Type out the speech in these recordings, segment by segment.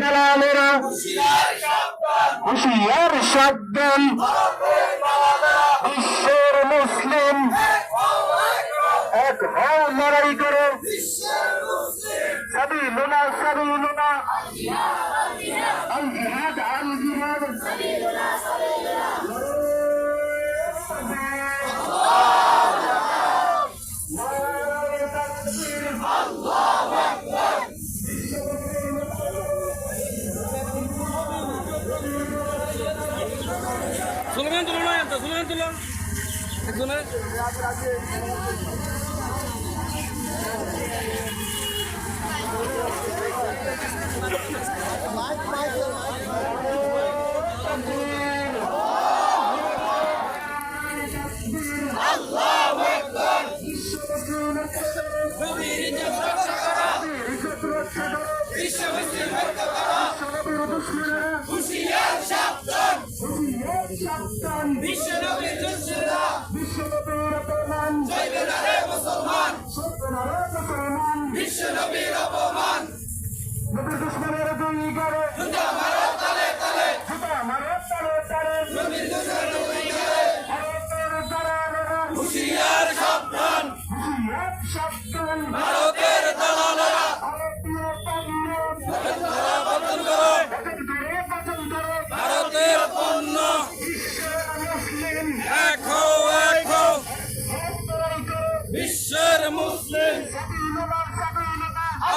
দালালেরা। হুশিয়ার সাবধান বিশ্বের মুসলিম। এক হও লড়াই করো। সাবি লোনা সাবি লোনা আল জিহাদ আল জিহাদ। বিশ্বনবীর অপমান। দুশ্মনের দুই গাড়ে জুতা মারো তালে তালে। জুতা মারো তালে তালে। নবীর দুশ্মনের দুই গালে ভারতের হুশিয়ার সাবধান। হুশিয়ার সাবধান। ভারতের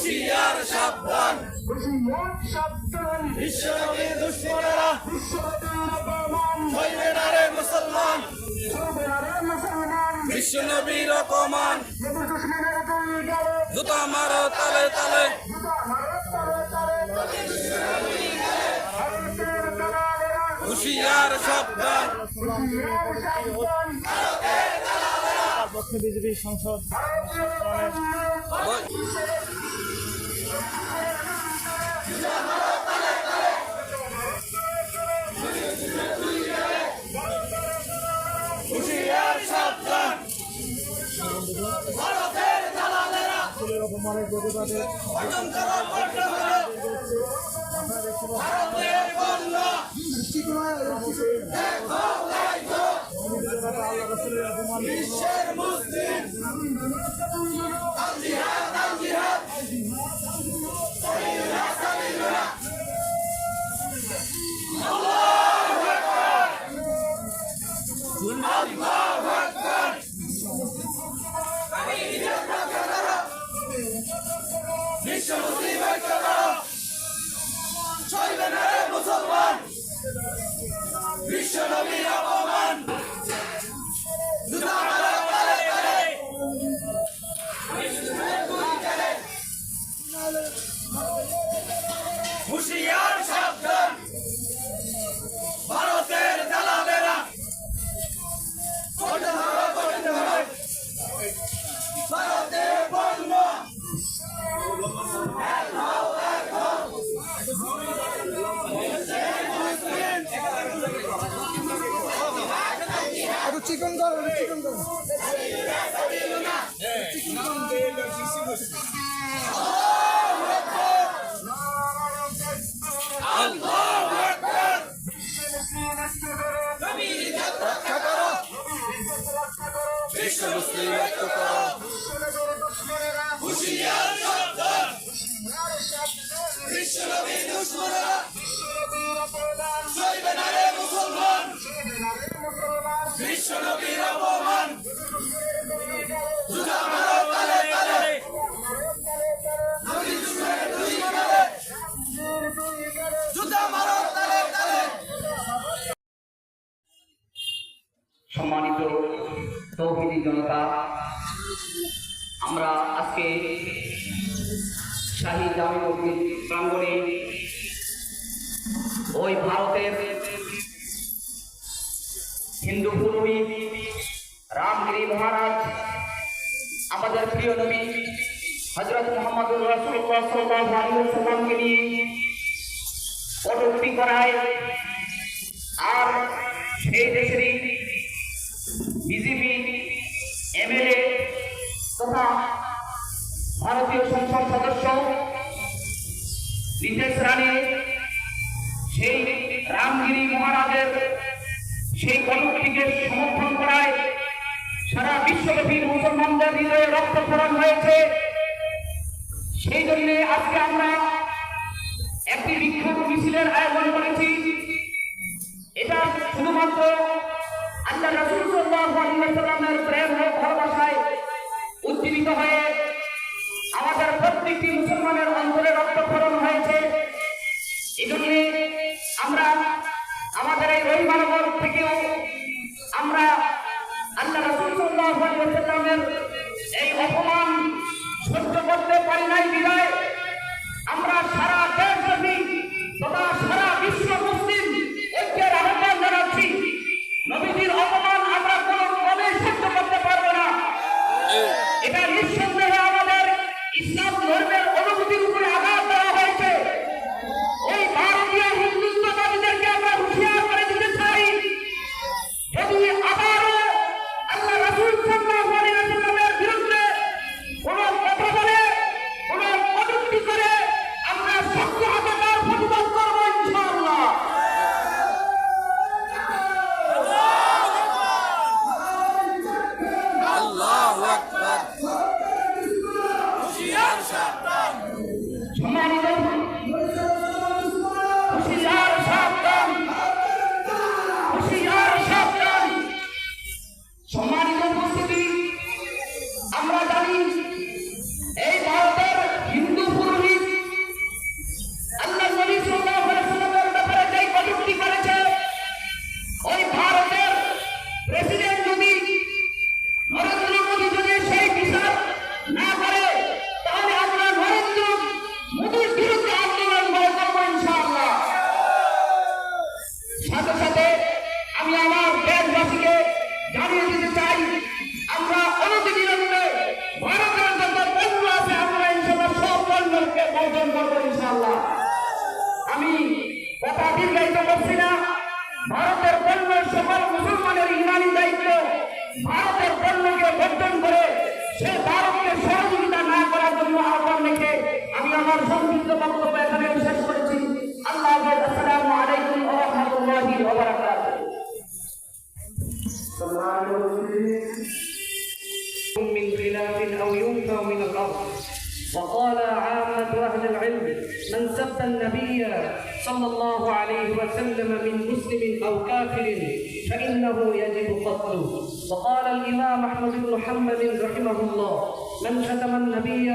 হুশিয়ার সাবধান। হুশিয়ার সাবধান দুশ্মনেরা অপমান হইবে না রে মুসলমান। সবে আরে মুসলমান বিশ্ব নবীর অপমান। নবীর দুশ্মনের দুই গালে জুতা মারো তালে তালে। জুতা মারো তালে তালে হুশিয়ার সাবধান। হুশিয়ার সাবধান পক্ষে বিজেপি সংসদ রসুলের অপমান বিশ্বের মুসলিম করো বিশ্ব মুসলিম ঐক্য জনতা, আমরা আজকে শাহী জামে মসজিদ প্রাঙ্গণে ওই ভারতের হিন্দু পুরোহিত রামগিরি মহারাজ, আমাদের প্রিয় নবী হজরত সাল্লাল্লাহু আলাইহি নিয়ে কটূক্তি করায় আর সেই দেশেরই বিশ্বব্যাপী মুসলমানদের হৃদয়ে রক্তক্ষরণ হয়েছে। সেই জন্য আজকে আমরা একটি বিক্ষোভ মিছিলের আয়োজন করেছি। এটা শুধুমাত্র আল্লাহ রসুল ওয়াসাল্লামের প্রেম ও ভালোবাসায় উজ্জীবিত হয়ে আমাদের প্রত্যেকটি মুসলমানের অন্তরে রক্তক্ষরণ হয়েছে। এই আমরা আমাদের এই রবিবারগর থেকেও আমরা ওয়াসাল্লামের এই অপমান সহ্য করতে পারি নাই বিদায়। করছি না ভারতের পণ্য সকল মুসলমানের ইমানি দায়িত্ব ভারতের পণ্যকে বর্জন করে সে ভারতকে সহযোগিতা না করার জন্য আহ্বান রেখে আমি আমার সংক্ষিপ্ত বক্তব্য এখানে শেষ করেছি আল্লাহ হাফেজ আসসালামু আলাইকুম ওয়া রাহমাতুল্লাহি ওয়া বারাকাতুহু من خلاف أو ينفى من الأرض وقال عامة أهل العلم من سب النبي صلى الله عليه وسلم من مسلم أو كافر فإنه يجب قتله وقال الإمام أحمد بن حنبل رحمه الله من شتم النبي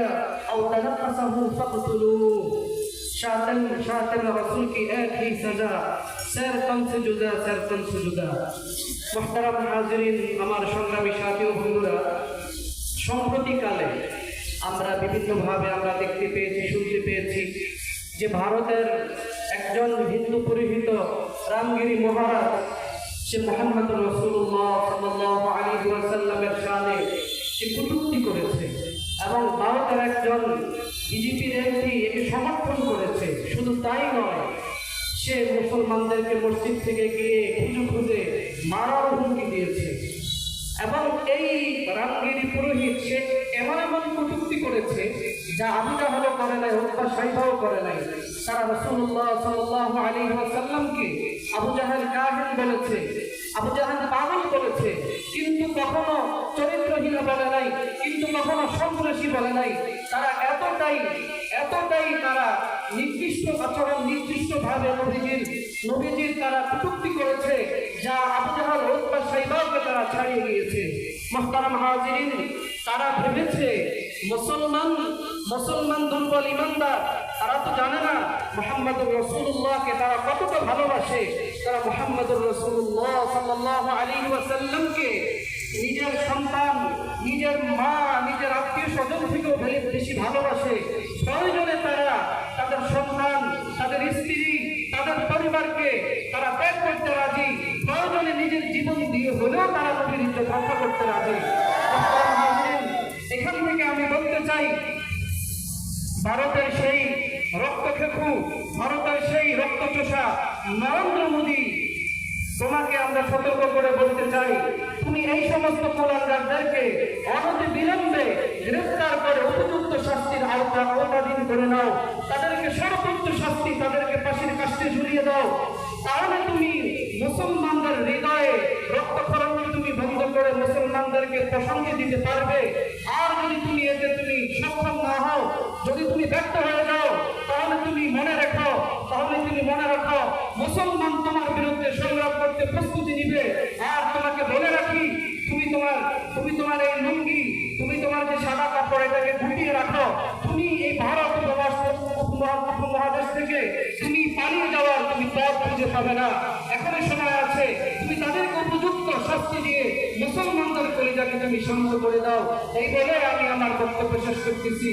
أو تنقصه فاقتلوه شاتم شاتم رسول کی ایک ہی سزا سیر تم سے جدا سیر تم سے جدا محترم হাজিরিন আমার সংগ্রামী সাথী ও বন্ধুরা সম্প্রতিকালে আমরা বিভিন্নভাবে আমরা দেখতে পেয়েছি শুনতে পেয়েছি যে ভারতের একজন হিন্দু পুরোহিত, রামগিরি মহারাজ, সে মোহাম্মদ রসুল্লাহ ওয়াসাল্লামের শানে সে কটূক্তি করেছে এবং ভারতের একজন বিজেপির এমপি একে সমর্থন করেছে। শুধু তাই নয়, সে মুসলমানদেরকে মসজিদ থেকে গিয়ে খুঁজে খুঁজে মারার হুমকি দিয়েছে। এবং এই রামগিরি পুরোহিত সে এমন এমন কটূক্তি করেছে যা আবু জাহালও করে নাই হত্যা সাইবাও করে নাই। তারা রসুল্লাহ সাল্লাহ আলী ওয়াসাল্লামকে আবু জাহাল কাহিন বলেছে, আবু জাহাল পাগল বলেছে, কিন্তু কখনো চরিত্রহীন বলে নাই, কিন্তু কখনো সন্ত্রাসী বলে নাই। তারা এতটাই এতটাই তারা নির্দিষ্ট আচরণ নির্দিষ্ট ভাবে নবীজির নবীজির তারা কটূক্তি করেছে, যা আবু জাহাল হত্যা সাইবাকে তারা ছাড়িয়ে গিয়েছে। মোহতারাম হাজিরিন, তারা ভেবেছে, মুসলমান মুসলমান দুর্বল ইমানদার, তারা তো জানে না মোহাম্মদুর রসুল্লাহকে তারা কতটা ভালোবাসে। তারা মোহাম্মদুর রসুল্লাহ সাল্লাহ আলী ওয়াসাল্লামকে নিজের সন্তান, নিজের মা, নিজের আত্মীয় স্বজন থেকেও বেশি ভালোবাসে। প্রয়োজনে তারা তাদের সন্তান, তাদের স্ত্রী, তাদের পরিবারকে ভারতের সেই রক্তচোষা নরেন্দ্র মোদী, তোমাকে আমরা সতর্ক করে বলতে চাই, তুমি এই সমস্ত কোলাঙ্গারদেরকে অনতি বিলম্বে গ্রেফতার করে উপযুক্ত শাস্তির আওতা আওতাধীন করে নাও। তাদেরকে সর্বোচ্চ শাস্তি, তাদেরকে ফাঁসির কাস্তে ঝুলিয়ে দাও। তাহলে তুমি মুসলমানদের হৃদয়ে রক্তক্ষরণকে তুমি বন্ধ করে মুসলমানদেরকে প্রশান্তি দিতে পারবে। এটাকে রাখো। তুমি এই ভারত থেকে তুমি পালিয়ে যাওয়ার তুমি পথ খুঁজে পাবে না। এখনও সময় আছে। তুমি তাদেরকে উপযুক্ত শাস্তি দিয়ে মুসলমানদের কলিজাকে তুমি শান্ত করে দাও। এই বলে আমি আমার বক্তব্য শেষ করতেছি।